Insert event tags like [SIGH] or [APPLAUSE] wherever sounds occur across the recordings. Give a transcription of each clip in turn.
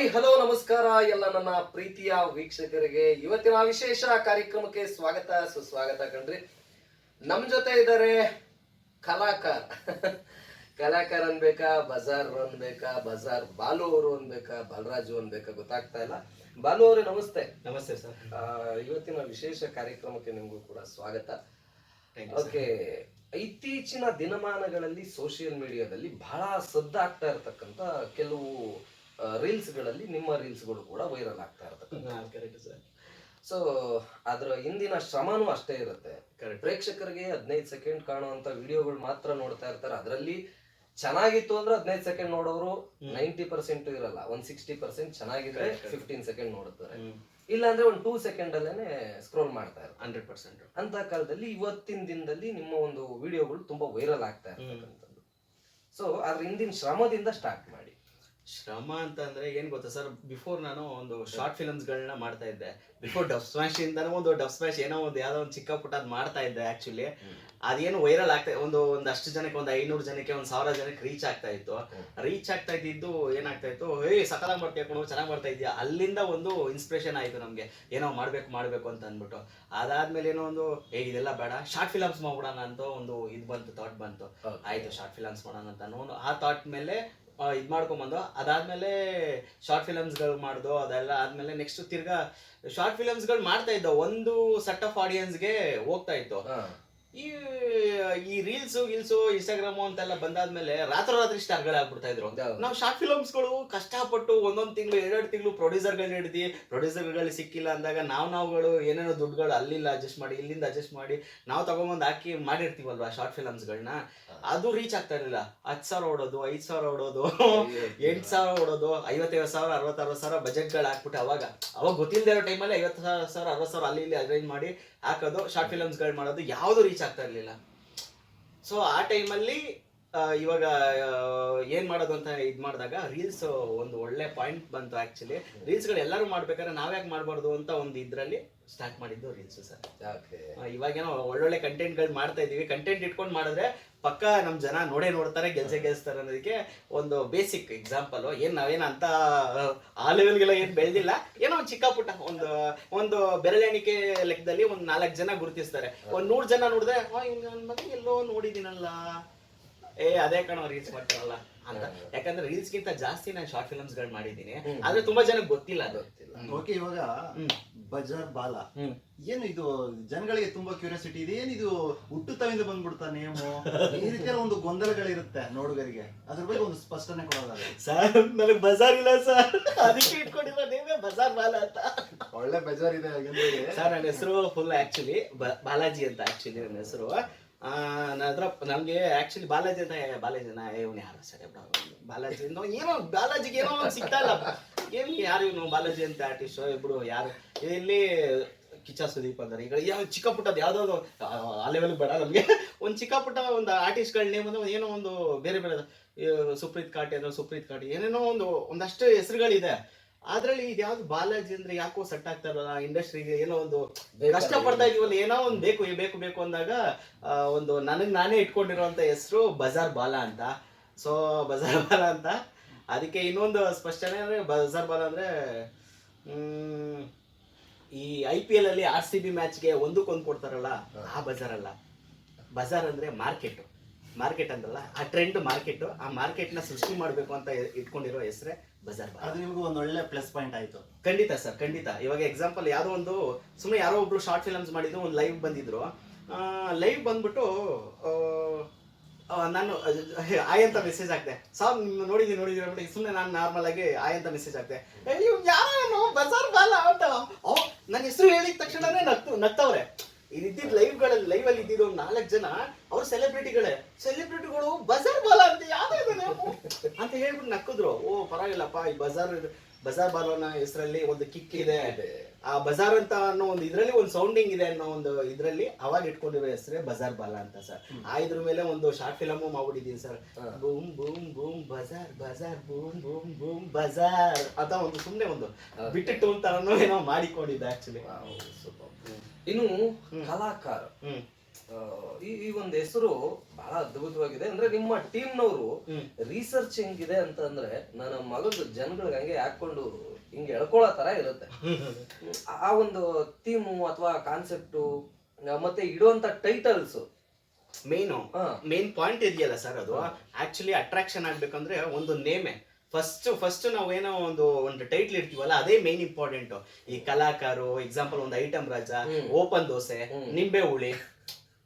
Hi hello ನಮಸ್ಕಾರ ಎಲ್ಲ ನನ್ನ ಪ್ರೀತಿಯ ವೀಕ್ಷಕರಿಗೆ. ಇವತ್ತಿನ ವಿಶೇಷ ಕಾರ್ಯಕ್ರಮಕ್ಕೆ ಸ್ವಾಗತ ಸುಸ್ವಾಗತ ಕಣ್ರಿ. ನಮ್ ಜೊತೆ ಇದ್ದಾರೆ ಕಲಾಕಾರ. ಕಲಾಕಾರ ಅನ್ಬೇಕಾ ಬಜಾರ್ ಅನ್ಬೇಕಾ ಬಜಾರ್ ಬಾಲು ಅವರು ಅನ್ಬೇಕಾ ಬಲರಾಜು ಅನ್ಬೇಕಾ ಗೊತ್ತಾಗ್ತಾ ಇಲ್ಲ. ಬಾಲು ಅವರೇ ನಮಸ್ತೆ. ನಮಸ್ತೆ ಸರ್. ಆ, ಇವತ್ತಿನ ವಿಶೇಷ ಕಾರ್ಯಕ್ರಮಕ್ಕೆ ನಿಮಗೂ ಕೂಡ ಸ್ವಾಗತ. ಓಕೆ ಇತ್ತೀಚಿನ ದಿನಮಾನಗಳಲ್ಲಿ ಸೋಷಿಯಲ್ ಮೀಡಿಯಾದಲ್ಲಿ ಬಹಳ ಸದ್ದಾಗ್ತಾ ಇರತಕ್ಕಂತ ಕೆಲವು ರೀಲ್ಸ್ಗಳಲ್ಲಿ ನಿಮ್ಮ ರೀಲ್ಸ್ಗಳು ಕೂಡ ವೈರಲ್ ಆಗ್ತಾ ಸರ್ ಸೊ ಅದರ ಹಿಂದಿನ ಶ್ರಮನೂ ಅಷ್ಟೇ ಇರುತ್ತೆ. ಪ್ರೇಕ್ಷಕರಿಗೆ ಹದಿನೈದು ಸೆಕೆಂಡ್ ಕಾಣುವಂತ ವಿಡಿಯೋಗಳು ಮಾತ್ರ ನೋಡ್ತಾ ಇರ್ತಾರೆ. ಅದರಲ್ಲಿ ಚೆನ್ನಾಗಿತ್ತು ಅಂದ್ರೆ ಹದಿನೈದು ಸೆಕೆಂಡ್ ನೋಡೋರು. ನೈಂಟಿ ಪರ್ಸೆಂಟ್ ಇರಲ್ಲ. ಒಂದ್ ಸಿಕ್ಸ್ಟಿ ಪರ್ಸೆಂಟ್ ಚೆನ್ನಾಗಿದ್ರೆ. ಫಿಫ್ಟೀನ್ ಸೆಕೆಂಡ್ ನೋಡುತ್ತಾರೆ. ಇಲ್ಲ ಅಂದ್ರೆ ಒಂದು ಟೂ ಸೆಕೆಂಡ್ ಅಲ್ಲೇನೆ ಸ್ಕ್ರೋಲ್ ಮಾಡ್ತಾ ಇರ್ತಾರೆ ಹಂಡ್ರೆಡ್ ಪರ್ಸೆಂಟ್. ಅಂತ ಕಾಲದಲ್ಲಿ ಇವತ್ತಿನ ದಿನದಲ್ಲಿ ನಿಮ್ಮ ಒಂದು ವಿಡಿಯೋಗಳು ತುಂಬಾ ವೈರಲ್ ಆಗ್ತಾ ಇರ್ತಕ್ಕಂಥದ್ದು. ಸೊ ಅದ್ರ ಹಿಂದಿನ ಶ್ರಮದಿಂದ ಸ್ಟಾರ್ಟ್ ಮಾಡಿ. ಶ್ರಮ ಅಂತ ಅಂದ್ರೆ ಏನ್ ಗೊತ್ತಾ ಸರ್? ಬಿಫೋರ್ ನಾನು ಒಂದು ಶಾರ್ಟ್ ಫಿಲ್ಮ್ಸ್ ಗಳನ್ನ ಮಾಡ್ತಾ ಇದ್ದೆ. ಬಿಫೋರ್ ಡಬ್ ಸ್ಮ್ಯಾಶ್ ಇಂದ ಒಂದು ಡಬ್ ಸ್ಮ್ಯಾಶ್ ಏನೋ ಒಂದು ಯಾವ್ದೋ ಒಂದು ಚಿಕ್ಕ ಪುಟ್ಟ ಅದ್ ಮಾಡ್ತಾ ಇದ್ದೆ ಆಕ್ಚುಲಿ ಅದೇನು ವೈರಲ್ ಆಗ್ತಾ ಒಂದು ಒಂದಷ್ಟು ಜನಕ್ಕೆ ಒಂದು ಐನೂರು ಜನಕ್ಕೆ ಒಂದು ಸಾವಿರ ಜನಕ್ಕೆ ರೀಚ್ ಆಗ್ತಾ ಇತ್ತು. ರೀಚ್ ಆಗ್ತಾ ಇದ್ದಿದ್ದು ಏನಾಗ್ತಾ ಇತ್ತು? ಏ ಸಕಲ ಮಾಡ್ತೀಯ ಕಣೋ ಚೆನ್ನಾಗಿ ಮಾಡ್ತಾ ಇದೀಯಾ ಅಲ್ಲಿಂದ ಒಂದು ಇನ್ಸ್ಪಿರೇಷನ್ ಆಯ್ತು ನಮ್ಗೆ. ಏನೋ ಮಾಡ್ಬೇಕು ಮಾಡ್ಬೇಕು ಅಂತ ಅಂದ್ಬಿಟ್ಟು. ಅದಾದ್ಮೇಲೆ ಏನೋ ಒಂದು ಏ ಇದೆಲ್ಲ ಬೇಡ. ಶಾರ್ಟ್ ಫಿಲಮ್ಸ್ ಮಾಡ್ಬಿಡೋಣ ಅಂತ ಒಂದು ಇದು ಬಂತು ಥಾಟ್ ಬಂತು. ಆಯ್ತು ಶಾರ್ಟ್ ಫಿಲಮ್ಸ್ ಮಾಡೋಣ ಅಂತ ಅನ್ನೋ ಆ ಥಾಟ್ ಮೇಲೆ ಇದ್ ಮಾಡ್ಕೊಂಬಂದು. ಅದಾದ್ಮೇಲೆ ಶಾರ್ಟ್ ಫಿಲಮ್ಸ್ಗಳು ಮಾಡ್ದು, ಅದೆಲ್ಲ ಆದ್ಮೇಲೆ ನೆಕ್ಸ್ಟ್ ತಿರ್ಗಾ ಶಾರ್ಟ್ ಫಿಲಮ್ಸ್ಗಳು ಮಾಡ್ತಾ ಇದ್ದೋ, ಒಂದು ಸೆಟ್ ಆಫ್ ಆಡಿಯನ್ಸ್ಗೆ ಹೋಗ್ತಾ ಇತ್ತು ಈ ಈ ರೀಲ್ಸ್ ಗೀಲ್ಸು ಇನ್ಸ್ಟಾಗ್ರಾಮು ಅಂತೆಲ್ಲ ಬಂದಾದ್ಮೇಲೆ ರಾತ್ರೋರಾತ್ರಿ ಸ್ಟಾರ್ಗಳು ಆಗ್ಬಿಡ್ತಾ ಇದ್ರು. ನಾವು ಶಾರ್ಟ್ ಫಿಲಮ್ಸ್ಗಳು ಕಷ್ಟಪಟ್ಟು ಒಂದೊಂದ್ ತಿಂಗಳು ಎರಡೆರಡು ತಿಂಗಳು ಪ್ರೊಡ್ಯೂಸರ್ಗಳನ್ನ ಹಿಡ್ದು ಪ್ರೊಡ್ಯೂಸರ್ಗಳಲ್ಲಿ ಸಿಕ್ಕಿಲ್ಲ ಅಂದಾಗ ನಾವು ನಾವುಗಳು ಏನೇನೋ ದುಡ್ಡುಗಳು ಅಲ್ಲಿಲ್ಲ ಅಡ್ಜಸ್ಟ್ ಮಾಡಿ ಇಲ್ಲಿಂದ ಅಡ್ಜಸ್ಟ್ ಮಾಡಿ ನಾವು ತಗೊಂಬಂದು ಹಾಕಿ ಮಾಡಿರ್ತೀವಲ್ವಾ ಶಾರ್ಟ್ ಫಿಲಮ್ಸ್ಗಳನ್ನ ಅದು ರೀಚ್ ಆಗ್ತಾ ಇರಲಿಲ್ಲ. ಹತ್ತು ಸಾವಿರ ಓಡೋದು ಐದು ಸಾವಿರ ಓಡೋದು ಎಂಟು ಸಾವಿರ ಓಡೋದು ಐವತ್ತೈದು ಸಾವಿರ ಅರವತ್ತರವತ್ತು ಸಾವಿರ ಬಜೆಟ್ಗಳು ಹಾಕ್ಬಿಟ್ಟು ಅವಾಗ. ಅವಾಗ ಗೊತ್ತಿಲ್ಲದೆ ಇರೋ ಟೈಮಲ್ಲಿ ಐವತ್ತು ಸಾವಿರ ಅರವತ್ತು ಸಾವಿರ ಅಲ್ಲಿ ಇಲ್ಲಿ ಅರೇಂಜ್ ಮಾಡಿ ಹಾಕೋದು ಶಾರ್ಟ್ ಫಿಲಮ್ಸ್ಗಳು ಮಾಡೋದು ಯಾವುದು ರೀಚ್ ಆಗ್ತಾ ಇರಲಿಲ್ಲ. ಸೊ ಆ ಟೈಮಲ್ಲಿ ಇವಾಗ ಏನ್ ಮಾಡೋದು ಅಂತ ಇದು ಮಾಡಿದಾಗ ರೀಲ್ಸ್ ಒಂದು ಒಳ್ಳೆ ಪಾಯಿಂಟ್ ಬಂತು ಆಕ್ಚುಲಿ ರೀಲ್ಸ್ಗಳು ಎಲ್ಲರೂ ಮಾಡ್ಬೇಕಾದ್ರೆ ನಾವ್ಯಾಕೆ ಮಾಡಬಾರ್ದು ಅಂತ ಒಂದು ಇದ್ರಲ್ಲಿ ಸ್ಟಾರ್ಟ್ ಮಾಡಿದ್ದು ರೀಲ್ಸ್ ಸರ್. ಇವಾಗೇನೋ ಒಳ್ಳೊಳ್ಳೆ ಕಂಟೆಂಟ್ಗಳು ಮಾಡ್ತಾ ಇದೀವಿ. ಕಂಟೆಂಟ್ ಇಟ್ಕೊಂಡು ಮಾಡಿದ್ರೆ ಪಕ್ಕ ನಮ್ಮ ಜನ ನೋಡೇ ನೋಡ್ತಾರೆ, ಗೆಲ್ಸೆ ಗೆಲ್ಸ್ತಾರೆ ಅನ್ನೋದಕ್ಕೆ ಒಂದು ಬೇಸಿಕ್ ಎಕ್ಸಾಂಪಲ್ ಏನು ನಾವೇನು ಅಂತ, ಆ ಲೆವೆಲ್ಗೆಲ್ಲ ಏನು ಬೆಳೆದಿಲ್ಲ. ಏನೋ ಚಿಕ್ಕ ಪುಟ್ಟ, ಒಂದು ಒಂದು ಬೆರಳೆಣಿಕೆ ಲೆಕ್ಕದಲ್ಲಿ ಒಂದು ನಾಲ್ಕು ಜನ ಗುರುತಿಸ್ತಾರೆ. ಒಂದು ನೂರು ಜನ ನೋಡಿದ್ರೆ ಎಲ್ಲೋ ನೋಡಿದಿನಲ್ಲ. ಏ ಅದೇ ಕಣೋ ರೀಲ್ಸ್ ಮಾಡ್ತಾರಲ್ಲ ಅಂತ. ಯಾಕಂದ್ರೆ ರೀಲ್ಸ್ ಗಿಂತ ಜಾಸ್ತಿ ನಾನು ಶಾರ್ಟ್ ಫಿಲ್ಮ್ಸ್ಗಳು ಮಾಡಿದ್ದೀನಿ. ಆದ್ರೆ ತುಂಬಾ ಜನಕ್ಕೆ ಗೊತ್ತಿಲ್ಲ ಅದು. ಓಕೆ ಇವಾಗ. ಬಜಾರ್ ಬಾಲ. ಏನು ಇದು ಜನಗಳಿಗೆ ತುಂಬಾ ಕ್ಯೂರಿಯಾಸಿಟಿ ಇದೆ. ಏನಿದು ಹುಟ್ಟುತ್ತವಿಂದ ಬಂದ್ಬಿಡ್ತಾ ನೇಮು? ಈ ರೀತಿಯ ಒಂದು ಗೊಂದಲಗಳಿರುತ್ತೆ ನೋಡುಗರಿಗೆ. ಅದ್ರ ಬಗ್ಗೆ ಒಂದು ಸ್ಪಷ್ಟನೆ ಕೊಡೋದಾದ್ರೆ. ಸರ್ ನನಗೆ ಬಜಾರ್ ಇಲ್ಲ ಸರ್. ಅದಕ್ಕೆ ಇಟ್ಕೊಂಡಿಲ್ಲ ನೀವೇ ಬಜಾರ್ ಬಾಲ ಅಂತ. ಒಳ್ಳೆ ಬಜಾರ್ ಇದೆ ಸರ್ ನನ್ನ ಹೆಸರು ಫುಲ್ ಆಕ್ಚುಲಿ ಬಾಲಾಜಿ ಅಂತ ಆಕ್ಚುಲಿ ನನ್ನ ಹೆಸರು. ನನ್ನ ನಮಗೆ ಆಕ್ಚುಲಿ ಬಾಲಾಜಿ ಅಂತ ಬಾಲಾಜಿ ನಾ ಇವನು ಯಾರು ಸರಿ ಬಾಲಾಜಿ ಏನೋ, ಬಾಲಾಜಿಗೆ ಏನೋ ಒಂದು ಸಿಗ್ತಾ ಇಲ್ಲ. ಏನು ಯಾರು ಇವನು, ಬಾಲಾಜಿ ಅಂತ ಆರ್ಟಿಸ್ಟ್ ಇಬ್ಬರು ಯಾರು? ಇಲ್ಲಿ ಕಿಚ್ಚ ಸುದೀಪ್ ಅಂದ್ರೆ ಈಗ ಯಾವ ಚಿಕ್ಕ ಪುಟ್ಟದ್ದು ಯಾವ್ದಾದ್ರು, ಆ ಲೆವೆಲ್ ಬೇಡ ನಮಗೆ. ಒಂದು ಚಿಕ್ಕ ಪುಟ್ಟ ಒಂದು ಆರ್ಟಿಸ್ಟ್ಗಳ ನೇಮ್ ಅಂದ್ರೆ ಏನೋ ಒಂದು ಬೇರೆ ಬೇರೆ ಸುಪ್ರೀತ್ ಕಾಟಿ ಅಂದ್ರೆ ಸುಪ್ರೀತ್ ಕಾಟಿ, ಏನೇನೋ ಒಂದು, ಒಂದಷ್ಟು ಹೆಸರುಗಳಿದೆ. ಅದ್ರಲ್ಲಿ ಇದ್ಯಾವ್ದು ಬಾಲಾಜಿ ಅಂದ್ರೆ ಯಾಕೋ ಸೆಟ್ ಆಗ್ತಾ ಇರಲ್ಲ ಇಂಡಸ್ಟ್ರಿಗೆ ಏನೋ ಒಂದು ಕಷ್ಟ ಪಡ್ತಾ ಇದೀವಲ್ಲ ಏನೋ ಒಂದು ಬೇಕು ಬೇಕು ಬೇಕು ಅಂದಾಗ ಒಂದು ನನಗೆ ನಾನೇ ಇಟ್ಕೊಂಡಿರುವಂತ ಹೆಸರು ಬಜಾರ್ ಬಾಲ ಅಂತ. ಸೊ ಬಜಾರ್ ಬಾಲ ಅಂತ. ಅದಕ್ಕೆ ಇನ್ನೊಂದು ಸ್ಪಷ್ಟನೆ ಅಂದ್ರೆ ಬಜಾರ್ ಬಾಲ ಅಂದ್ರೆ ಈ ಐ ಪಿ ಎಲ್ ಅಲ್ಲಿ ಆರ್ ಸಿ ಬಿ ಮ್ಯಾಚ್ಗೆ ಒಂದಕ್ಕೊಂದು ಕೊಡ್ತಾರಲ್ಲ ಆ ಬಜಾರ್ ಅಲ್ಲ ಬಜಾರ್ ಅಂದ್ರೆ ಮಾರ್ಕೆಟ್. ಮಾರ್ಕೆಟ್ ಅಂದ್ರಲ್ಲ ಆ ಟ್ರೆಂಡ್ ಮಾರ್ಕೆಟ್ ಆ ಮಾರ್ಕೆಟ್ನ ಸೃಷ್ಟಿ ಮಾಡಬೇಕು ಅಂತ ಇಟ್ಕೊಂಡಿರೋ ಹೆಸರೇ ಬಜಾರ್ ಅದು ನಿಮ್ಗೆ ಒಂದು ಒಳ್ಳೆ ಪ್ಲಸ್ ಪಾಯಿಂಟ್ ಆಯ್ತು. ಖಂಡಿತ ಸರ್ ಖಂಡಿತ. ಇವಾಗ ಎಕ್ಸಾಂಪಲ್ ಯಾವ್ದೋ ಒಂದು ಸುಮ್ಮನೆ ಯಾರೋ ಒಬ್ರು ಶಾರ್ಟ್ ಫಿಲಮ್ಸ್ ಮಾಡಿದ್ರು ಒಂದು ಲೈವ್ ಬಂದಿದ್ರು. ಲೈವ್ ಬಂದ್ಬಿಟ್ಟು ನಾನು ಆಯ್ ಅಂತ ಮೆಸೇಜ್ ಹಾಕ್ದೆ. ಸಾರ್ ನಿಮ್ಮ ನೋಡಿದೀನಿ ನೋಡಿದೀನಿ ಅಂದ್ಬಿಟ್ಟು ಸುಮ್ಮನೆ ನಾನು ನಾರ್ಮಲ್ ಆಗಿ ಆಯ್ ಅಂತ ಮೆಸೇಜ್ ಹಾಕ್ದೆ. ಇವ್ ಯಾರು ಬಜಾರ್ ಬಾಲ ಅಂತ. ಓ ನನ್ನ ಹೆಸರು ಹೇಳಿದ ತಕ್ಷಣನೇ ನಗ್ತು ನಗ್ತವ್ರೆ. ಇದ್ದಿದ್ ಲೈವ್ಗಳಲ್ಲಿ ಲೈವ್ ಅಲ್ಲಿ ಇದ್ದಿದ್ದು ಒಂದ್ ನಾಲ್ಕು ಜನ ಅವ್ರ ಸೆಲೆಬ್ರಿಟಿಗಳೇ ಸೆಲೆಬ್ರಿಟಿಗಳು ಬಜಾರ್ ಬಾಲ ಅಂತ ಯಾವ್ದಾದ್ರು ಅಂತ ಹೇಳ್ಬಿಟ್ಟು ನಕ್ಕಿದ್ರು. ಓ ಪರವಾಗಿಲ್ಲಪ್ಪ ಈ ಬಜಾರ್ ಬಜಾರ್ ಬಾಲೋನ ಹೆಸರಲ್ಲಿ ಒಂದು ಕಿಕ್ ಇದೆ. ಆ ಬಜಾರ್ ಅಂತ ಅನ್ನೋ ಒಂದು ಇದ್ರಲ್ಲಿ ಒಂದು ಸೌಂಡಿಂಗ್ ಇದೆ ಅನ್ನೋ ಒಂದು ಇದ್ರಲ್ಲಿ ಅವಾಗ ಇಟ್ಕೊಂಡಿರೋ ಹೆಸರೇ ಬಜಾರ್ ಬಾಲ ಅಂತ ಸರ್. ಆ ಇದ್ರ ಮೇಲೆ ಒಂದು short film ಮಾಡ್ಬಿಟ್ಟಿದ್ದೀನಿ sir. Boom boom boom bazaar bazaar boom boom boom bazaar ಅಂತ ಒಂದು ಸುಮ್ಮನೆ ಒಂದು. ಬಿಟ್ಟು ಟೂನ್ ತರನು ಏನೋ ಮಾಡಿಕೊಂಡಿದ್ದೆ ಆಕ್ಚುಲಿ. ಇನ್ನು ಕಲಾಕಾರ. ಈ ಈ ಒಂದು ಹೆಸರು ಬಹಳ ಅದ್ಭುತವಾಗಿದೆ. ಅಂದ್ರೆ ನಿಮ್ಮ ಟೀಮ್ ನವರು ರಿಸರ್ಚ್ ಹೆಂಗಿದೆ ಅಂತ ಅಂದ್ರೆ ನನ್ನ ಮಗದ ಜನಗಳಿಗೆ ಹಂಗೆ ಹಾಕೊಂಡು ಹಿಂಗೆ ಎಳ್ಕೊಳ್ಳೋ ತರ ಇರುತ್ತೆ. ಆ ಒಂದು ಥೀಮು ಅಥವಾ ಕಾನ್ಸೆಪ್ಟು ಮತ್ತೆ ಇಡುವಂತ ಟೈಟಲ್ಸ್ ಮೇನು ಮೇನ್ ಪಾಯಿಂಟ್ ಇದೆಯಲ್ಲ ಸರ್ ಅದು? ಆಕ್ಚುಲಿ ಅಟ್ರಾಕ್ಷನ್ ಆಗ್ಬೇಕಂದ್ರೆ ಒಂದು ನೇಮೆ. ಫಸ್ಟ್ ಫಸ್ಟ್ ನಾವು ಏನೋ ಒಂದು ಒಂದು ಟೈಟ್ಲ್ ಇರ್ತೀವಲ್ಲ ಅದೇ ಮೇನ್ ಇಂಪಾರ್ಟೆಂಟ್ ಈ ಕಲಾಕಾರು ಎಕ್ಸಾಂಪಲ್ ಒಂದು ಐಟಮ್ ರಾಜ ಓಪನ್ ದೋಸೆ ನಿಂಬೆ ಹುಳಿ.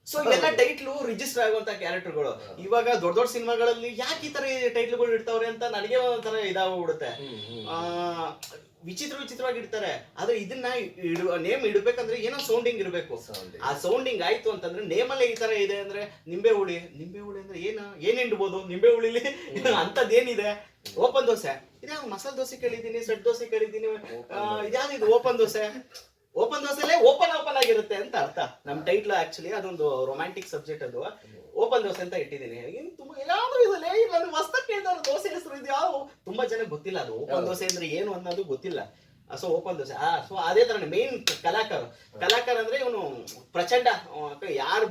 ಸೊ ಇವೆಲ್ಲ ಟೈಟ್ಲು ರಿಜಿಸ್ಟರ್ ಆಗುವಂತ ಕ್ಯಾರೆಕ್ಟರ್ಗಳು ಇವಾಗ ದೊಡ್ಡ ದೊಡ್ಡ ಸಿನಿಮಾಗಳಲ್ಲಿ ಯಾಕೆ ಈ ತರ ಟೈಟ್ಲ್ಗಳು ಇಡ್ತಾವ್ರೆ ಅಂತ ನನಗೆ ಒಂಥರ ಇದಾಗ್ಬಿಡುತ್ತೆ. ಆ, ವಿಚಿತ್ರ ವಿಚಿತ್ರವಾಗಿ ಇಡ್ತಾರೆ. ಆದ್ರೆ ಇದನ್ನ ಇಡುವ ನೇಮ್ ಇಡ್ಬೇಕಂದ್ರೆ ಏನೋ ಸೌಂಡಿಂಗ್ ಇರಬೇಕು. ಆ ಸೌಂಡಿಂಗ್ ಆಯ್ತು ಅಂತಂದ್ರೆ ನೇಮಲ್ಲೇ ಈ ತರ ಇದೆ ಅಂದ್ರೆ ನಿಂಬೆ ಹುಳಿ. ನಿಂಬೆ ಹುಳಿ ಅಂದ್ರೆ ಏನ ಏನ್ ಹಿಂಡ್ಬೋದು? ನಿಂಬೆ ಹುಳಿಲಿ [LAUGHS] ಅಂತದ್ದೇನಿದೆ ಓಪನ್ ದೋಸೆ? ಇದ್ಯಾವ ಮಸಾಲೆ ದೋಸೆ ಕೇಳಿದ್ದೀನಿ ಸೆಟ್ ದೋಸೆ ಕೇಳಿದ್ದೀನಿ ಇದ್ಯಾವ್ದು ಇದು ಓಪನ್ ದೋಸೆ? ಓಪನ್ ದೋಸೆಲೆ ಓಪನ್ ಓಪನ್ ಆಗಿರುತ್ತೆ ಅಂತ ಅರ್ಥ. ನಮ್ ಟೈಟ್ಲ್ ಆಕ್ಚುಲಿ ಅದೊಂದು ರೊಮ್ಯಾಂಟಿಕ್ ಸಬ್ಜೆಕ್ಟ್ ಅದು. ಓಪನ್ ದೋಸೆ ಅಂತ ಇಟ್ಟಿದ್ದೀನಿ. ತುಂಬಾ ಯಾವ್ದು ಇದಲ್ಲೇ ನಾನು ದೋಸೆ ಹೆಸರು ಇದು ಯಾವ ತುಂಬಾ ಜನಕ್ಕೆ ಗೊತ್ತಿಲ್ಲ ಅದು. ಓಪನ್. ದೋಸೆ ಅಂದ್ರೆ ಏನು ಅನ್ನೋದು ಗೊತ್ತಿಲ್ಲ. So open dosa. ಆ ಸೊ ಅದೇ ತರ ಮೇನ್ ಕಲಾಕಾರ. ಕಲಾಕಾರ ಅಂದ್ರೆ ಇವನು ಪ್ರಚಂಡ ಯಾರು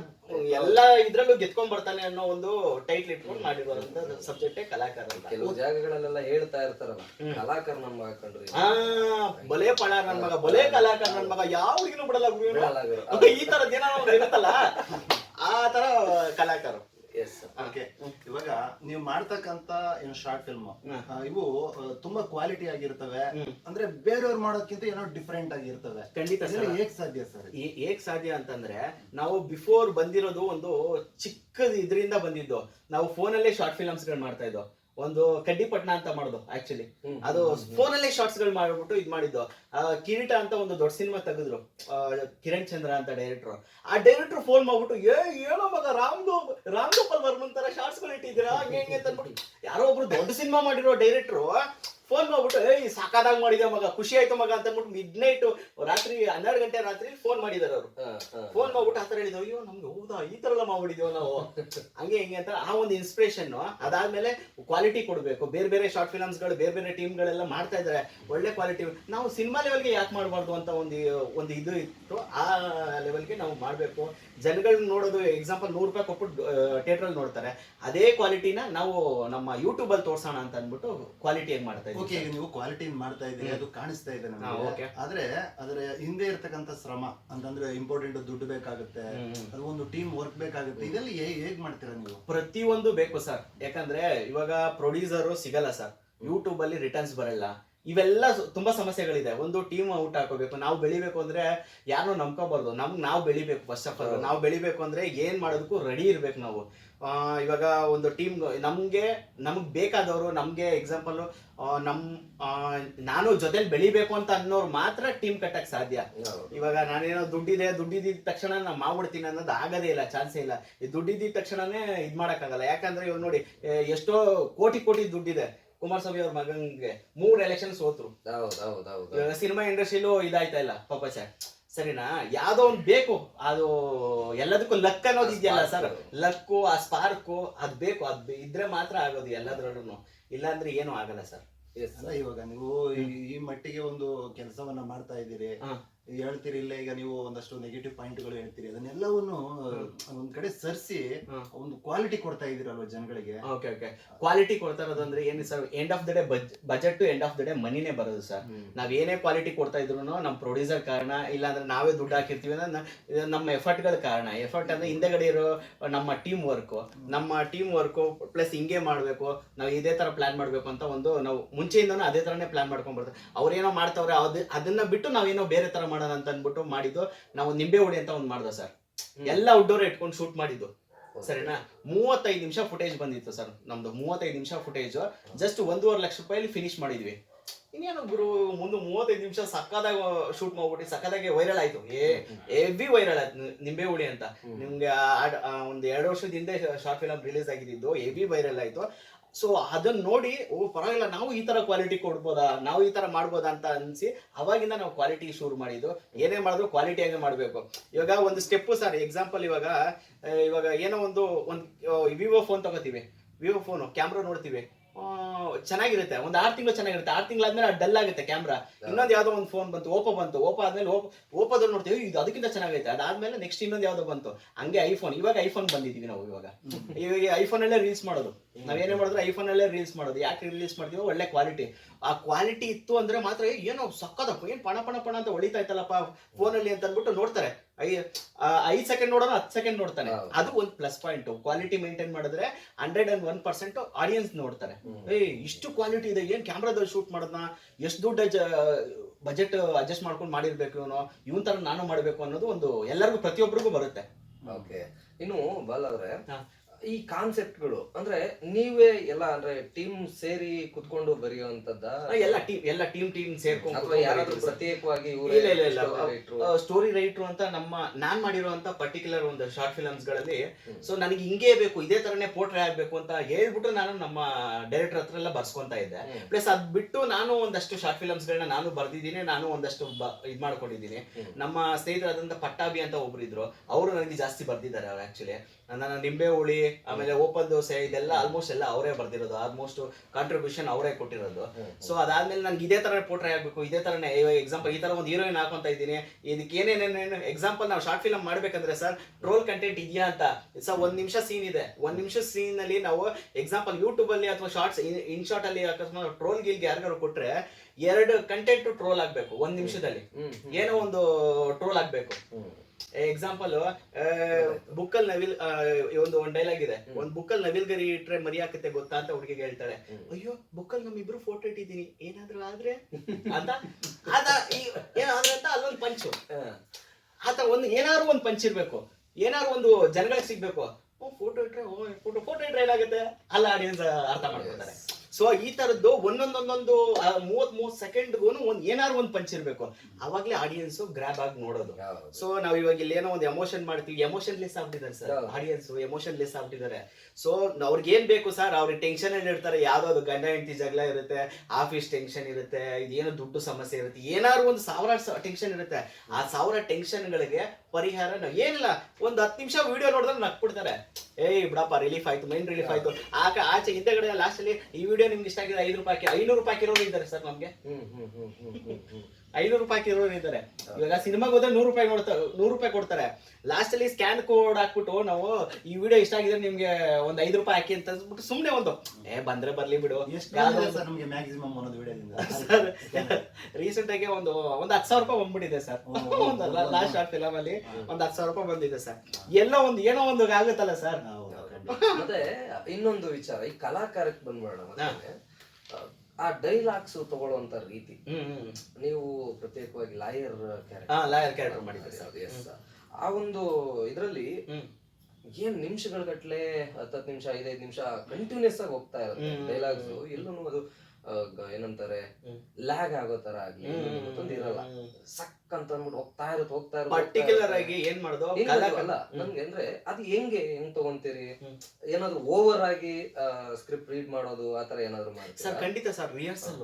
ಎಲ್ಲ ಇದ್ರಲ್ಲೂ ಗೆದ್ಕೊಂಡ್ ಬರ್ತಾನೆ ಅನ್ನೋ ಒಂದು ಟೈಟ್ಲ್ ಇಟ್ಕೊಂಡು ಮಾಡಿರುವಂತ ಸಬ್ಜೆಕ್ಟ್ ಕಲಾಕಾರ ಅಂತ. ಕೆಲವು ಜಾಗಗಳಲ್ಲೆಲ್ಲ ಹೇಳ್ತಾ ಇರ್ತಾರಲ್ಲ. ಕಲಾಕಾರ ನಮ್ಮ ಕಂಡ್ರಿ. ಆ ಬಲೆ ಪಳ ನನ್ ಮಗ ಬಲೆ ಕಲಾಕಾರ ನನ್ ಮಗ ಯಾವ ಹುಡುಗಿನೂ ಬಿಡಲ್ಲ ಈ ತರ ಏನೋ ಇರುತ್ತಲ್ಲ ಆ ತರ ಕಲಾಕಾರ. ಎಸ್ ಓಕೆ ಇವಾಗ ನೀವು ಮಾಡ್ತಕ್ಕಂತ ಏನು ಶಾರ್ಟ್ ಫಿಲ್ಮ್. ಇವು ತುಂಬಾ ಕ್ವಾಲಿಟಿ ಆಗಿರ್ತವೆ. ಅಂದ್ರೆ ಬೇರೆಯವ್ರು ಮಾಡೋದಕ್ಕಿಂತ ಏನೋ ಡಿಫ್ರೆಂಟ್ ಆಗಿರ್ತವೆ. ಖಂಡಿತ ಸರ್. ಹೇಗ್ ಸಾಧ್ಯ ಸರ್ ಈ- ಹೇಗ್ ಸಾಧ್ಯ ಅಂತಂದ್ರೆ ನಾವು ಬಿಫೋರ್ ಬಂದಿರೋದು ಒಂದು ಚಿಕ್ಕದ ಇದರಿಂದ ಬಂದಿದ್ದು. ನಾವು ಫೋನಲ್ಲೇ ಶಾರ್ಟ್ ಫಿಲಮ್ಸ್ಗಳು ಮಾಡ್ತಾ ಇದ್ದೋ. ಒಂದು ಕಡ್ಡಿಪಟ್ನ ಅಂತ ಮಾಡುದು ಆಕ್ಚುಲಿ ಅದು ಅದು ಫೋನಲ್ಲೇ ಶಾರ್ಟ್ಸ್ಗಳು ಮಾಡ್ಬಿಟ್ಟು ಇದ್ ಮಾಡಿದ್ದು. ಆ, ಕಿರೀಟ ಅಂತ ಒಂದು ದೊಡ್ಡ ಸಿನಿಮಾ ತೆಗೆದ್ರು. ಕಿರಣ್ ಚಂದ್ರ ಅಂತ ಡೈರೆಕ್ಟರ್ ಆ ಡೈರೆಕ್ಟರ್ ಫೋನ್ ಮಾಡ್ಬಿಟ್ಟು ಏ ಏನೋ ಮಗ ರಾಮ್ ರಾಮ್ ಗೋಪಾಲ್ ವರ್ಮನ್ ತರ ಶಾರ್ಟ್ಸ್ಗಳು ಇಟ್ಟಿದ್ದೀರಾ? ಹೆಂಗೆ ಅಂತ ಯಾರೋ ಒಬ್ರು ದೊಡ್ಡ ಸಿನಿಮಾ ಮಾಡಿರೋ ಡೈರೆಕ್ಟ್ರು ಫೋನ್ ಮಾಡ್ಬಿಟ್ಟು ಏಯ್ ಸಾಕಾದಾಗ ಮಾಡಿದೆ ಮಗ ಖುಷಿ ಆಯ್ತು ಮಗ ಅಂತ ಅಂದ್ಬಿಟ್ಟು ಮಿಡ್ ನೈಟ್ ರಾತ್ರಿ ಹನ್ನೆರಡು ಗಂಟೆ ರಾತ್ರಿ ಫೋನ್ ಮಾಡಿದಾರೆ ಅವರು. ಫೋನ್ ಮಾಡ್ಬಿಟ್ಟು ಆತರ ಹೇಳಿದ್ರು ಅಯ್ಯೋ ನಮ್ಗೆ ಹೌದಾ? ಈ ತರ ಎಲ್ಲ ಮಾಡ್ಬಿಟ್ಟಿದ್ಯೋ ನಾವು? [LAUGHS] ಹಂಗೆ ಹಿಂಗೆ ಅಂತ ಆ ಒಂದು ಇನ್ಸ್ಪಿರೇಷನ್ ಅದಾದ್ಮೇಲೆ ಕ್ವಾಲಿಟಿ ಕೊಡಬೇಕು. ಬೇರೆ ಬೇರೆ ಶಾರ್ಟ್ ಫಿಲಮ್ಸ್ಗಳು ಬೇರೆ ಬೇರೆ ಟೀಮ್ ಗಳೆಲ್ಲ ಮಾಡ್ತಾ ಇದಾರೆ. ಒಳ್ಳೆ ಕ್ವಾಲಿಟಿ ನಾವು ಸಿನಿಮಾ ಲೆವೆಲ್ಗೆ ಯಾಕೆ ಮಾಡಬಾರ್ದು ಅಂತ ಒಂದು ಒಂದು ಇದು ಇತ್ತು. ಆ ಲೆವೆಲ್ಗೆ ನಾವು ಮಾಡಬೇಕು. ಜನಗಳನ್ನ ನೋಡೋದು ಎಕ್ಸಾಂಪಲ್ ನೂರು ರೂಪಾಯಿ ಕೊಟ್ಬಿಟ್ಟು ಥಿಯೇಟರ್ ಅಲ್ಲಿ ನೋಡ್ತಾರೆ. ಅದೇ ಕ್ವಾಲಿಟಿನ ನಾವು ನಮ್ಮ ಯೂಟ್ಯೂಬ್ ಅಲ್ಲಿ ತೋರ್ಸೋಣ ಅಂತ ಅಂದ್ಬಿಟ್ಟು ಕ್ವಾಲಿಟಿಯಾಗಿ ಮಾಡ್ತಾ ಓಕೆ ಇದ್ದೀವಿ ಈಗ ನೀವು ಕ್ವಾಲಿಟಿ ಮಾಡ್ತಾ ಇದ್ದೀರಿ ಅದು ಕಾಣಿಸ್ತಾ ಇದೆ ನಮಗೆ. ಆದ್ರೆ ಅದರ ಹಿಂದೆ ಇರ್ತಕ್ಕಂಥ ಶ್ರಮ ಅಂತಂದ್ರೆ ಇಂಪಾರ್ಟೆಂಟ್ ದುಡ್ಡು ಬೇಕಾಗುತ್ತೆ. ಅದು ಒಂದು ಟೀಮ್ ವರ್ಕ್ ಬೇಕಾಗುತ್ತೆ ಇದೆಲ್ಲ ಏನ್ ಹೇಗ್ ಮಾಡ್ತೀರಾ ನೀವು? ಪ್ರತಿಯೊಂದು ಬೇಕು ಸರ್. ಯಾಕಂದ್ರೆ ಇವಾಗ ಪ್ರೊಡ್ಯೂಸರ್ ಸಿಗಲ್ಲ ಸರ್. ಯೂಟ್ಯೂಬ್ ಅಲ್ಲಿ ರಿಟರ್ನ್ಸ್ ಬರಲ್ಲ. ಇವೆಲ್ಲ ತುಂಬಾ ಸಮಸ್ಯೆಗಳಿದೆ. ಒಂದು ಟೀಮ್ ಔಟ್ ಹಾಕೋಬೇಕು ನಾವು ಬೆಳಿಬೇಕು ಅಂದ್ರೆ ಯಾರನ್ನೂ ನಂಬ್ಕೋಬಾರ್ದು. ನಮ್ಗೆ ನಾವು ಬೆಳಿಬೇಕು ಫಸ್ಟ್ ಆಫ್ ಆಲ್ ನಾವು ಬೆಳಿಬೇಕು ಅಂದ್ರೆ ಏನ್ ಮಾಡೋದಕ್ಕೂ ರೆಡಿ ಇರ್ಬೇಕು ನಾವು. ಇವಾಗ ಒಂದು ಟೀಮ್ ನಮ್ಗೆ ನಮ್ಗೆ ಬೇಕಾದವರು ನಮ್ಗೆ ಎಕ್ಸಾಂಪಲ್ ನಮ್ ನಾನು ಜೊತೆಲಿ ಬೆಳಿಬೇಕು ಅಂತ ಅನ್ನೋರು ಮಾತ್ರ ಟೀಮ್ ಕಟ್ಟಕ್ ಸಾಧ್ಯ. ಇವಾಗ ನಾನೇನೋ ದುಡ್ಡಿದೆ ದುಡ್ಡಿದ್ದ ತಕ್ಷಣ ನಾನು ಮಾಡ್ಬಿಡ್ತೀನಿ ಅನ್ನೋದು ಆಗದೇ ಇಲ್ಲ ಚಾನ್ಸೇ ಇಲ್ಲ. ಈ ದುಡ್ಡಿದ್ದ ತಕ್ಷಣನೇ ಇದ್ ಮಾಡಕ್ಕಾಗಲ್ಲ. ಯಾಕಂದ್ರೆ ಇವಾಗ ನೋಡಿ ಎಷ್ಟೋ ಕೋಟಿ ಕೋಟಿ ದುಡ್ಡಿದೆ. ಕುಮಾರಸ್ವಾಮಿ ಅವ್ರ ಮಗಂಗೆ ಮೂರ್ ಎಲೆಕ್ಷನ್ ಸೋತ್ರು ಹೌದು ಹೌದು ಹೌದು ಇವಾಗ ಸಿನಿಮಾ ಇಂಡಸ್ಟ್ರಿಲು ಇದಾಯ್ತಾ ಇಲ್ಲ ಪಾಪ ಸರ್ ಸರಿನಾ? ಯಾವ್ದೋ ಒಂದ್ ಬೇಕು ಅದು ಎಲ್ಲದಕ್ಕೂ ಲಕ್ ಅನ್ನೋದು ಇದೆಯಲ್ಲ ಸರ್ ಲಕ್ಕು ಆ ಸ್ಪಾರ್ಕು ಅದ್ ಬೇಕು ಅದ್ ಇದ್ರೆ ಮಾತ್ರ ಆಗೋದು ಎಲ್ಲದ್ರಲ್ಲೂ ಇಲ್ಲಾಂದ್ರೆ ಏನು ಆಗಲ್ಲ ಸರ್ ಅಲ್ಲ ಇವಾಗ ನೀವು ಈ- ಮಟ್ಟಿಗೆ ಒಂದು ಕೆಲಸವನ್ನ ಮಾಡ್ತಾ ಇದ್ದೀರಿ. ಹಾ. ಹೇಳ್ತೀರಿ ಇಲ್ಲ ಈಗ ನೀವು ಒಂದಷ್ಟು ನೆಗೆಟಿವ್ ಪಾಯಿಂಟ್ಗಳು ಹೇಳ್ತೀರಿ. ಅದನ್ನೆಲ್ಲವನ್ನು ಒಂದ್ ಕಡೆ ಸರಿಸಿ ಒಂದು ಕ್ವಾಲಿಟಿ ಕೊಡ್ತಾ ಇದೀರಲ್ವ ಜನಗಳಿಗೆ? ಓಕೆ ಓಕೆ ಕ್ವಾಲಿಟಿ ಕೊಡ್ತಾ ಇರೋದಂದ್ರೆ ಏನು sir end of the day budget to end of the day ಮನಿನೇ ಬರೋದು ಸರ್. ನಾವ್ ಏನೇ ಕ್ವಾಲಿಟಿ ಕೊಡ್ತಾ ಇದ್ರು ನಮ್ಮ ಪ್ರೊಡ್ಯೂಸರ್ ಕಾರಣ ಇಲ್ಲ ಅಂದ್ರೆ ನಾವೇ ದುಡ್ಡು ಹಾಕಿರ್ತೀವಿ. ಅಂದ್ರೆ ನಮ್ಮ ಎಫರ್ಟ್ ಎಫರ್ಟ್ಗಳ ಕಾರಣ. ಎಫರ್ಟ್ ಅಂದ್ರೆ ಹಿಂದೆಗಡೆ ಇರೋ ನಮ್ಮ ಟೀಮ್ ವರ್ಕ್ ನಮ್ಮ ಟೀಮ್ ವರ್ಕ್ ಪ್ಲಸ್ ಹಿಂಗೆ ಮಾಡಬೇಕು. ನಾವು ಇದೇ ತರ ಪ್ಲಾನ್ ಮಾಡಬೇಕು ಅಂತ ಒಂದು ನಾವು ಮುಂಚೆಯಿಂದನೂ ಅದೇ ತರನೇ ಪ್ಲಾನ್ ಮಾಡ್ಕೊಂಡ್ ಬರ್ತೀವಿ ಅವ್ರೇನೋ ಮಾಡ್ತಾವ್ರೆ ಅದ್ ಅದನ್ನ ಬಿಟ್ಟು ನಾವೇನೋ ಬೇರೆ ತರ ಮಾಡೋಣ ಅಂತ ಅಂದ್ಬಿಟ್ಟು ಮಾಡಿದ್ದು. ನಾವು ನಿಂಬೆ ಹುಡಿ ಅಂತ ಒಂದು ಮಾಡ್ದೆ ಸರ್. ಎಲ್ಲ ಔಟ್ಡೋರ್ ಇಟ್ಕೊಂಡು ಶೂಟ್ ಮಾಡಿದ್ದು. ಸರಿನಾ? ಮೂವತ್ತೈದು ನಿಮಿಷ ಫುಟೇಜ್ ಬಂದಿತ್ತು ಸರ್ ನಮ್ದು. ಮೂವತ್ತೈದು ನಿಮಿಷ ಫುಟೇಜ್ ಜಸ್ಟ್ ಒಂದೂವರೆ ಲಕ್ಷ ರೂಪಾಯಲ್ಲಿ ಫಿನಿಶ್ ಮಾಡಿದ್ವಿ. ಇನ್ನೇನು ಗುರು ಮುಂದೆ ಮೂವತ್ತೈದು ನಿಮಿಷ ಸಕ್ಕದಾಗ ಶೂಟ್ ಮಾಡ್ಬಿಟ್ಟು ಸಕ್ಕದಾಗೆ ವೈರಲ್ ಆಯ್ತು. ಏ ಹೆವಿ ವೈರಲ್ ಆಯ್ತು. ನಿಂಬೆ ಹುಳಿ ಅಂತ. ನಿಮ್ಗೆ ಒಂದು ಎರಡು ವರ್ಷದ ಹಿಂದೆ ಶಾರ್ಟ್ ಫಿಲಮ್ ರಿಲೀಸ್ ಆಗಿದ್ದು ಹೆವಿ ವೈರಲ್ ಆಯ್ತು. ಸೊ ಅದನ್ನ ನೋಡಿ, ಓ, ಪರವಾಗಿಲ್ಲ, ನಾವು ಈ ತರ ಕ್ವಾಲಿಟಿ ಕೊಡ್ಬೋದಾ, ನಾವು ಈ ತರ ಮಾಡ್ಬೋದಾ ಅಂತ ಅನ್ಸಿ, ಅವಾಗಿಂದ ನಾವು ಕ್ವಾಲಿಟಿ ಶುರು ಮಾಡಿದ್ದು. ಏನೇ ಮಾಡಿದ್ರು ಕ್ವಾಲಿಟಿಯಾಗಿ ಮಾಡಬೇಕು. ಇವಾಗ ಒಂದು ಸ್ಟೆಪ್ ಸರ್ ಎಕ್ಸಾಂಪಲ್ ಇವಾಗ ಇವಾಗ ಏನೋ ಒಂದು ಒಂದು ವಿವೋ ಫೋನ್ ತಗೋತೀವಿ. ವಿವೋ ಫೋನು ಕ್ಯಾಮ್ರಾ ನೋಡ್ತೀವಿ. ಚೆನ್ನಾಗಿರುತ್ತೆ. ಒಂದು ಆರು ತಿಂಗಳು ಚೆನ್ನಾಗಿರುತ್ತೆ. ಆರು ತಿಂಗಳಾದ್ಮೇಲೆ ಡಲ್ ಆಗುತ್ತೆ ಕ್ಯಾಮ್ರಾ ಇನ್ನೊಂದು ಯಾವ್ದೋ ಒಂದು ಫೋನ್ ಬಂತು ಓಪೋ ಬಂತು. ಓಪೋ ಆದ್ಮೇಲೆ ಓಪೋ ಓಪೋದಲ್ಲಿ ನೋಡ್ತೀವಿ ಇದು ಅದಕ್ಕಿಂತ ಚೆನ್ನಾಗೈತೆ. ಅದಾದ್ಮೇಲೆ ನೆಕ್ಸ್ಟ್ ಇನ್ನೊಂದು ಯಾವ್ದೋ ಬಂತು. ಹಂಗೆ ಐಫೋನ್ ಇವಾಗ ಐಫೋನ್ ಬಂದಿದೀವಿ ನಾವು ಇವಾಗ. ಇವಾಗ ಐಫೋನ್ ಅಲ್ಲೇ ರೀಲ್ಸ್ ಮಾಡೋದು. ನಾವೇನೇ ಏನೇ ಮಾಡಿದ್ರೆ ಐಫೋನ್ ಅಲ್ಲೇ ರೀಲ್ಸ್ ಮಾಡೋದು. ಯಾಕೆ ರಿಲೀಸ್ ಮಾಡ್ತೀವೋ ಒಳ್ಳೆ ಕ್ವಾಲಿಟಿ ಆ ಕ್ವಾಲಿಟಿ ಇತ್ತು ಅಂದ್ರೆ ಮಾತ್ರ ಏನೋ ಸಕ್ಕದಪ್ಪ ಏನು ಪಣ ಪಣ ಪಣ ಅಂತ ಹೊಳಿತಾ ಇತ್ತಲ್ಲಪ್ಪ ಫೋನಲ್ಲಿ ಅಂತ ಅಂದ್ಬಿಟ್ಟು ನೋಡ್ತಾರೆ. ಐದ್ ಸೆಕೆಂಡ್ ನೋಡೋಣ ಹತ್ತು ಸೆಕೆಂಡ್ ನೋಡ್ತಾನೆ. ಅದು ಒಂದು ಪ್ಲಸ್ ಪಾಯಿಂಟ್ ಕ್ವಾಲಿಟಿ ಮೇಂಟೈನ್ ಮಾಡಿದ್ರೆ hundred and one percent audience ನೋಡ್ತಾರೆ ಏಯ್ ಇಷ್ಟು ಕ್ವಾಲಿಟಿ ಇದೆ ಏನ್ ಕ್ಯಾಮ್ರಾದಲ್ಲಿ ಶೂಟ್ ಮಾಡೋದನ್ನ ಎಷ್ಟು ದುಡ್ಡು ಬಜೆಟ್ ಅಡ್ಜಸ್ಟ್ ಮಾಡ್ಕೊಂಡು ಮಾಡಿರ್ಬೇಕು ಇವನು? ಇವನ್ ತರ ನಾನು ಮಾಡ್ಬೇಕು ಅನ್ನೋದು ಒಂದು ಎಲ್ಲರಿಗೂ ಪ್ರತಿಯೊಬ್ಬರಿಗೂ ಬರುತ್ತೆ. ಓಕೆ ಇನ್ನು ಬಾಲ್ ಅವ್ರೆ ಹಾ. ಈ ಕಾನ್ಸೆಪ್ಟ್ಗಳು ಅಂದ್ರೆ ನೀವೇ ಎಲ್ಲ ಅಂದ್ರೆ ಟೀಮ್ ಸೇರಿ ಕುತ್ಕೊಂಡು ಬರೆಯುವಂತದ್ದ ಎಲ್ಲ ಟೀಮ್ ಎಲ್ಲ ಟೀಮ್ ಟೀಮ್ ಸೇರ್ಕೊಂಡು ಯಾರಾದ್ರೂ ಪ್ರತ್ಯೇಕವಾಗಿ ಇವ್ರೇ ಇಲ್ಲ ಇಲ್ಲ. ಇಲ್ಲ ಸ್ಟೋರಿ ರೈಟ್ರು ಅಂತ ನಮ್ಮ ನಾನ್ ಮಾಡಿರುವಂತ ಪರ್ಟಿಕ್ಯುಲರ್ ಒಂದು ಶಾರ್ಟ್ ಫಿಲಮ್ಸ್ಗಳಲ್ಲಿ. ಸೊ ನನಗೆ ಹಿಂಗೇ ಬೇಕು ಇದೇ ತರನೇ ಪೋರ್ಟ್ರೇ ಆಗ್ಬೇಕು ಅಂತ ಹೇಳ್ಬಿಟ್ಟು ನಾನು ನಮ್ಮ ಡೈರೆಕ್ಟರ್ ಹತ್ರ ಎಲ್ಲ ಬರ್ಸ್ಕೊಂತ ಇದ್ದೆ. ಪ್ಲಸ್ ಅದ್ ಬಿಟ್ಟು ನಾನು ಒಂದಷ್ಟು ಶಾರ್ಟ್ ಫಿಲಮ್ಸ್ ಗಳನ್ನ ನಾನು ಬರ್ದಿದ್ದೀನಿ ನಾನು ಒಂದಷ್ಟು ಬ- ಇದ್ ಮಾಡ್ಕೊಂಡಿದ್ದೀನಿ. ನಮ್ಮ ಸ್ನೇಹಿತರಾದಂತ ಪಟ್ಟಾಭಿ ಅಂತ ಒಬ್ರು ಇದ್ರು ಅವರು ನನಗೆ ಜಾಸ್ತಿ ಬರ್ದಿದ್ದಾರೆ ಅವ್ರು ಆಕ್ಚುಲಿ ನನ್ನ ನಿಂಬೆ ಹುಳಿ ಆಮೇಲೆ ಓಪನ್ ದೋಸೆ ಇದೆಲ್ಲ ಆಲ್ಮೋಸ್ಟ್ ಎಲ್ಲ ಅವರೇ ಬರ್ದಿರೋದು. ಆಲ್ಮೋಸ್ಟ್ ಕಾಂಟ್ರಿಬ್ಯೂಷನ್ ಅವರೇ ಕೊಟ್ಟಿರೋದು. ಸೊ ಅದಾದ್ಮೇಲೆ ನನ್ಗೆ ಇದೇ ತರ ಪೋಟ್ರೆ ಆಗ್ಬೇಕು. ಇದೇ ತರನೇ ಎಕ್ಸಾಂಪಲ್ ಈ ತರ ಒಂದು ಹೀರೋಯಿನ್ ಹಾಕೊಂತ ಇದ್ದೀನಿ. ಇದಕ್ಕೆ ಏನೇನೇನೇನು ಎಕ್ಸಾಂಪಲ್ ನಾವು ಶಾರ್ಟ್ ಫಿಲಮ್ ಮಾಡ್ಬೇಕಂದ್ರೆ ಸರ್ ಟ್ರೋಲ್ ಕಂಟೆಂಟ್ ಇದೆಯಾ ಅಂತ. ಸರ್ ಒಂದ್ ನಿಮಿಷ ಸೀನ್ ಇದೆ. ಒಂದ್ ನಿಮಿಷ ಸೀನ್ ಅಲ್ಲಿ ನಾವು ಎಕ್ಸಾಂಪಲ್ ಯೂಟ್ಯೂಬ್ ಅಲ್ಲಿ ಅಥವಾ ಶಾರ್ಟ್ಸ್ ಇನ್ ಶಾರ್ಟ್ ಅಲ್ಲಿ ಅಕಸ್ಮಾತ್ ಟ್ರೋಲ್ ಗಿಲ್ಗೆ ಯಾರಿಗಾರು ಕೊಟ್ರೆ ಎರಡು ಕಂಟೆಂಟ್ ಟ್ರೋಲ್ ಆಗ್ಬೇಕು ಒಂದ್ ನಿಮಿಷದಲ್ಲಿ. ಏನೋ ಒಂದು ಟ್ರೋಲ್ ಆಗ್ಬೇಕು. ಎಕ್ಸಾಂಪಲ್ ಬುಕ್ಕಲ್ ನವಿಲ್ ಒಂದು ಒಂದ್ ಡೈಲಾಗ್ ಇದೆ. ಒಂದ್ ಬುಕ್ಕಲ್ ನವಿಲ್ ಗರಿ ಇಟ್ರೆ ಮರಿ ಹಾಕತ್ತೆ ಗೊತ್ತಾ ಅಂತ ಹುಡುಗಿಗೆ ಹೇಳ್ತಾರೆ. ಅಯ್ಯೋ ಬುಕ್ಕಲ್ ನಮ್ಮಿಬ್ರು ಫೋಟೋ ಇಟ್ಟಿದ್ದೀನಿ. ಏನಾದ್ರು ಆದ್ರೆ? ಅಂತ. ಅದ ಈ- ಏನಾದ್ರೆ ಅಂತ ಅಲ್ಲೊಂದು ಪಂಚು. ಆತ ಒಂದು ಏನಾದ್ರು ಒಂದ್ ಪಂಚ್ ಇರ್ಬೇಕು. ಏನಾದ್ರು ಒಂದು ಜನಗಳಿಗೆ ಸಿಗ್ಬೇಕು. ಓ ಫೋಟೋ ಇಟ್ರೆ ಓ ಫೋಟೋ ಫೋಟೋ ಇಟ್ರೆ ಏನಾಗುತ್ತೆ? ಅಲ್ಲ ಆಡಿಯನ್ಸ್ ಅರ್ಥ ಮಾಡ್ಕೊತಾರೆ ಸೊ ಈ ತರದ್ದು ಒಂದೊಂದೊಂದೊಂದು ಮೂವತ್ ಮೂವತ್ ಸೆಕೆಂಡ್ಗೂ ಒಂದ್ ಏನಾದ್ರು ಒಂದ್ ಪಂಚ್ ಇರ್ಬೇಕು ಅವಾಗ್ಲೇ ಆಡಿಯನ್ಸ್ ಗ್ರಾಬ್ ಆಗಿ ನೋಡೋದು. ಸೊ ನಾವ್ ಇವಾಗ ಇಲ್ಲಿ ಏನೋ ಒಂದು ಎಮೋಷನ್ ಮಾಡ್ತೀವಿ. ಎಮೋಷನ್ ಲೆಸ್ ಆಗ್ಬಿಟ್ಟಿದ್ದಾರೆ ಸರ್. ಆಡಿಯನ್ಸ್ ಎಮೋಷನ್ ಲೆಸ್ ಆಗ್ಬಿಟ್ಟಿದ್ದಾರೆ. ಸೊ ಅವ್ರಿಗೆ ಏನ್ ಬೇಕು ಸರ್ ಅವ್ರಿಗೆ ಟೆನ್ಷನ್ ಅಲ್ಲಿ ಇರ್ತಾರೆ ಯಾವ್ದಾದ್ರು ಗಂಡ ಹೆಂಡತಿ ಜಗಳ ಇರುತ್ತೆ ಆಫೀಸ್ ಟೆನ್ಷನ್ ಇರುತ್ತೆ ಇದೇನೋ ದುಡ್ಡು ಸಮಸ್ಯೆ ಇರುತ್ತೆ. ಏನಾದ್ರು ಒಂದು ಸಾವಿರ ಟೆನ್ಷನ್ ಇರುತ್ತೆ. ಆ ಸಾವಿರ ಟೆನ್ಷನ್ ಗಳಿಗೆ ಪರಿಹಾರ ಏನಿಲ್ಲ, ಒಂದು ಹತ್ತು ನಿಮಿಷ ವಿಡಿಯೋ ನೋಡಿದ್ರೆ ನಕ್ಬಿಡ್ತಾರೆ. ಏಯ್ ಬಿಡಪ್ಪ ರಿಲೀಫ್ ಆಯ್ತು ಮೈಂಡ್ ರಿಲೀಫ್ ಆಯ್ತು. ಆಕ ಆಚೆ ಹಿಂದೆಗಡೆ ಲಾಸ್ಟ್ ಅಲ್ಲಿ ಈ ವಿಡಿಯೋ ನಿಮ್ಗೆ ಇಷ್ಟ ಆಗಿದೆ ಐದು ರೂಪಾಯಿ ಐನೂರು ರೂಪಾಯಿ ಹಾಕಿರೋರು ಇದ್ದಾರೆ ಸರ್ ನಮ್ಗೆ. ಐನೂರು ರೂಪಾಯಿ ಹಾಕಿರೋರು ಇದ್ದಾರೆ. ಇವಾಗ ಸಿನಿಮಾಗೆ ಹೋದ್ರೆ ನೂರು ರೂಪಾಯಿ ಕೊಡ್ತಾರೆ ನೂರು ರೂಪಾಯಿ ಕೊಡ್ತಾರೆ. ಲಾಸ್ಟ್ ಅಲ್ಲಿ ಸ್ಕ್ಯಾನ್ ಕೋಡ್ ಹಾಕ್ಬಿಟ್ಟು ನಾವು ಈ ವಿಡಿಯೋ ಇಷ್ಟ ಆಗಿದ್ರೆ ನಿಮ್ಗೆ ಒಂದ್ ಐದು ರೂಪಾಯಿ ಹಾಕಿ ಅಂತ ಅಂದ್ಬಿಟ್ಟು ಸುಮ್ನೆ ಒಂದು ಏ ಬಂದ್ರೆ ಬರ್ಲಿ ಬಿಡು. ಮ್ಯಾಕ್ಸಿಮಮ್ ಅನ್ನೋದು ವಿಡಿಯೋದಿಂದ ಸರ್ [LAUGHS] ರೀಸೆಂಟ್ ಆಗಿ ಒಂದು ಒಂದ್ ಹತ್ತು ಸಾವಿರ ರೂಪಾಯಿ ಬಂದ್ಬಿಟ್ಟಿದೆ ಸರ್. ಒಂದು ಲಾಸ್ಟ್ ಶಾರ್ಟ್ ಫಿಲಮ್ ಅಲ್ಲಿ ಒಂದ್ ಹತ್ತು ಸಾವಿರ ರೂಪಾಯಿ ಬಂದಿದೆ ಸರ್. ಎಲ್ಲ ಒಂದು ಏನೋ ಒಂದು ಆಗುತ್ತಲ್ಲ ಸರ್. [LAUGHS] ಮತ್ತೆ ಇನ್ನೊಂದು ವಿಚಾರ ಈ ಕಲಾಕಾರಕ್ಕೆ ಬಂದ್ಬಿಡೋಣ ಆ ಡೈಲಾಗ್ಸ್ ತಗೊಳ್ಳುವಂತ ರೀತಿ. ನೀವು ಪ್ರತ್ಯೇಕವಾಗಿ lawyer lawyer character sir character ಆ ಒಂದು ಇದರಲ್ಲಿ ಏನ್ ನಿಮಿಷಗಳ ಗಟ್ಲೆ ಹತ್ತತ್ತು ನಿಮಿಷ ಐದೈದು ನಿಮಿಷ ಕಂಟಿನ್ಯೂಸ್ ಆಗಿ ಹೋಗ್ತಾ ಇರುತ್ತೆ ಡೈಲಾಗ್ಸ್ ಎಲ್ಲೂ ಅದು ಏನಂತಾರೆ. ಲ್ಯಾಗ್ ಆಗೋ ತರ ಆಗ್ಲಿ ಅಂತ ಅಂದ್ಬಿಟ್ಟು ಹೋಗ್ತಾ ಇರೋದು ಹೋಗ್ತಾ ಇರೋದು. ಪರ್ಟಿಕ್ಯುಲರ್ ಆಗಿ ಏನ್ ಮಾಡೋದು? ಅಲ್ಲ ನನ್ಗೆ ಅಂದ್ರೆ ಅದು ಹೆಂಗೆ ಹೆಂಗ್ ತಗೊಂತೀರಿ. ಏನಾದ್ರು ಓವರ್ ಆಗಿ ಸ್ಕ್ರಿಪ್ಟ್ ರೀಡ್ ಮಾಡೋದು ಆತರ ಏನಾದ್ರು ಸರ್ ಮಾಡ್ತೀರಾ ಖಂಡಿತ ಸರ್ ರಿಹರ್ಸಲ್.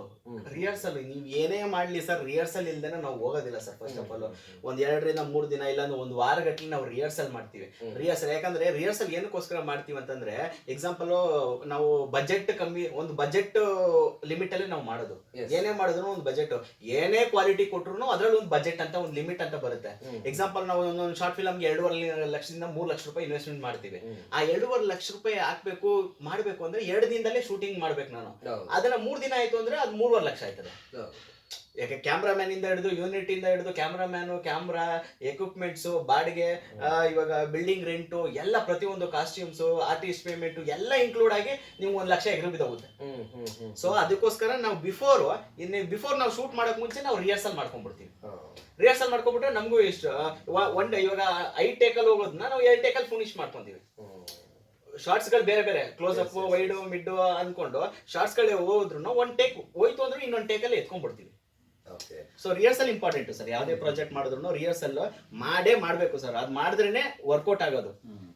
ರಿಹರ್ಸಲ್ ನೀವ್ ಏನೇ ಮಾಡ್ಲಿ ಸರ್ ರಿಹರ್ಸಲ್ ಇಲ್ದೇನೆ ನಾವು ಹೋಗೋದಿಲ್ಲ ಸರ್ ಫಸ್ಟ್ ಆಫ್ ಆಲ್ ಒಂದ್ ಎರಡರಿಂದ ಮೂರ್ ದಿನ ಇಲ್ಲಾಂದ್ರೆ ಒಂದ್ ವಾರ ಗಟ್ಟಲೆ ನಾವು ರಿಹರ್ಸಲ್ ಮಾಡ್ತೀವಿ. ರಿಹರ್ಸಲ್ ಯಾಕಂದ್ರೆ ರಿಹರ್ಸಲ್ ಏನಕ್ಕೋಸ್ಕರ ಮಾಡ್ತೀವಿ ಅಂತಂದ್ರೆ ಎಕ್ಸಾಂಪಲ್ ನಾವು ಬಜೆಟ್ ಕಮ್ಮಿ ಒಂದು ಬಜೆಟ್ ಲಿಮಿಟ್ ಅಲ್ಲಿ ನಾವು ಮಾಡೋದು. ಏನೇ ಮಾಡಿದ್ರು ಒಂದು ಬಜೆಟ್ ಏನೇ ಕ್ವಾಲಿಟಿ ಕೊಟ್ರು ಅದ್ರಲ್ಲಿ ಒಂದು ಬಜೆಟ್ ಅಂತ ಒಂದು ಲಿಮಿಟ್ ಅಂತ ಬರುತ್ತೆ. ಎಕ್ಸಾಂಪಲ್ ನಾವು ಒಂದೊಂದು ಶಾರ್ಟ್ ಫಿಲಮ್ಗೆ ಎರಡೂವರೆ ಲಕ್ಷದಿಂದ ಮೂರ್ ಲಕ್ಷ ರೂಪಾಯಿ ಇನ್ವೆಸ್ಟ್ಮೆಂಟ್ ಮಾಡ್ತೀವಿ. ಆ ಎರಡೂವರೆ ಲಕ್ಷ ರೂಪಾಯಿ ಹಾಕ್ಬೇಕು ಮಾಡ್ಬೇಕು ಅಂದ್ರೆ ಎರಡು ದಿನದಲ್ಲೇ ಶೂಟಿಂಗ್ ಮಾಡ್ಬೇಕು ನಾನು. ಅದನ್ನ ಮೂರ್ ದಿನ ಆಯ್ತು ಅಂದ್ರೆ ಅದು ಮೂರುವರೆ ಲಕ್ಷ ಆಯ್ತದೆ. ಯಾಕೆ ಕ್ಯಾಮ್ರಾಮ್ಯಾನ್ ಇಂದ ಹಿಡಿದು ಯೂನಿಟ್ ಇಂದ ಹಿಡಿದು ಕ್ಯಾಮ್ರಾಮ್ಯಾನು ಕ್ಯಾಮ್ರಾ ಎಕ್ವಿಪ್ಮೆಂಟ್ಸ್ ಬಾಡಿಗೆ ಇವಾಗ ಬಿಲ್ಡಿಂಗ್ ರೆಂಟು ಎಲ್ಲ ಪ್ರತಿಯೊಂದು ಕಾಸ್ಟ್ಯೂಮ್ಸ್ ಆರ್ಟಿಸ್ಟ್ ಪೇಮೆಂಟ್ ಎಲ್ಲ ಇನ್ಕ್ಲೂಡ್ ಆಗಿ ನೀವು ಒಂದ್ ಲಕ್ಷ ಎಗ್ರಿ ಬಿದ್ದೋಗುತ್ತೆ ಸೊ ಅದಕ್ಕೋಸ್ಕರ ನಾವು ಬಿಫೋರ್ ಇನ್ನು ಬಿಫೋರ್ ನಾವು ಶೂಟ್ ಮಾಡಕ್ ಮುಂಚೆ ನಾವು ರಿಹರ್ಸಲ್ ಮಾಡ್ಕೊಂಡ್ಬಿಡ್ತೀವಿ. ರಿಹರ್ಸಲ್ ಮಾಡ್ಕೊಂಡ್ಬಿಟ್ರೆ ನಮಗೂ ಇಷ್ಟು ಒನ್ ಡೇ ಇವಾಗ ಐ ಟೇಕಲ್ ಹೋಗೋದನ್ನ ನಾವು ಎರಡು ಟೇಕಲ್ ಫಿನಿಶ್ ಮಾಡ್ಕೊಂತೀವಿ. ಶಾರ್ಟ್ಸ್ಗಳು ಬೇರೆ ಬೇರೆ ಕ್ಲೋಸ್ ಅಪ್ ವೈಡ್ ಮಿಡ್ ಅನ್ಕೊಂಡು ಶಾರ್ಟ್ಸ್ ಗಳೇ ಹೋದ್ರು ಒಂದ್ ಟೇಕ್ ಹೋಯ್ತು ಅಂದ್ರೆ ಇನ್ನೊಂದು ಟೇಕಲ್ಲಿ ಅಲ್ಲಿ ಎತ್ಕೊಂಡ್ಬಿಡ್ತೀವಿ. ಸೊ ರಿಹರ್ಸಲ್ ಇಂಪಾರ್ಟೆಂಟ್ ಸರ್ ಯಾವುದೇ ಪ್ರಾಜೆಕ್ಟ್ ಮಾಡಿದ್ರು ರಿಹರ್ಸಲ್ ಮಾಡೇ ಮಾಡಬೇಕು ಸರ್ ಅದು ಮಾಡಿದ್ರೇನೆ ವರ್ಕೌಟ್ ಆಗೋದು. ಹ್ಮ್.